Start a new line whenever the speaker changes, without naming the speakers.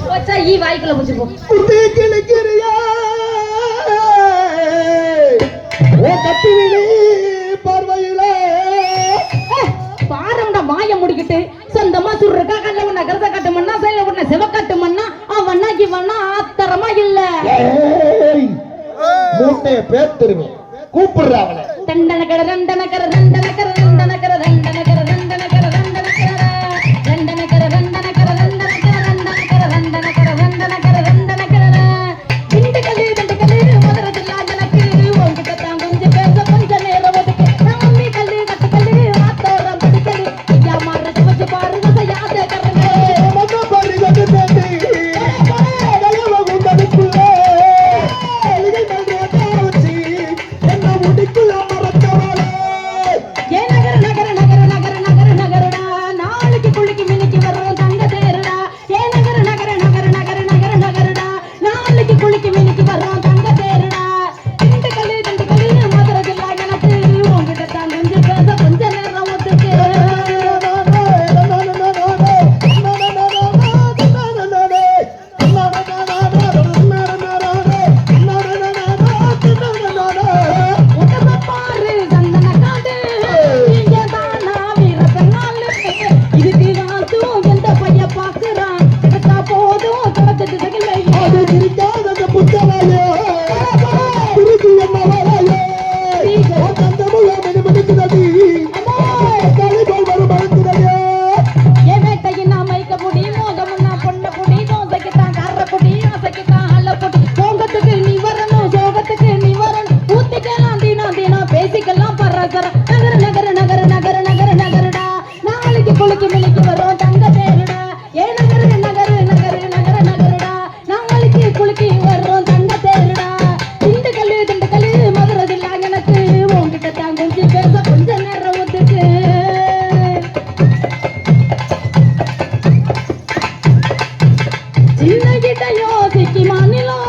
போச்சா வாய்க்குள்ள புடிச்சு
குத்து கிழக்கிறியா? ஓ கப்பி விழி பார்வையில
பாரம்டா மாய சொந்தமா சுருக்கா கல்ல உன்ன கருத கட்டு மண்ணா சைல உன்ன சிவக்கட்டு ஆத்தரமா இல்ல.
மூட்டைய பேர் திரும்பி கூப்பிடுறாங்களே
தண்டனக்கர ரெண்டனக்கர நடக்கிற நகர நகர நகர நகர நகர நகரடா. நாளைக்கு குளிக்கு மிளிக்கு வரும் தங்க தேருடா ஏ நகர நகர நகர நகர நகரடா. நாளைக்கு குளிக்கு வரும் தங்க தேருடா திண்டுக்கல் திண்டுக்கல் மதுரை இல்லை எனக்கு உங்ககிட்ட தாங்க பேச கொஞ்ச நேரம் ஒத்துக்கு. சின்ன கிட்ட யோசிக்கு மாநிலம்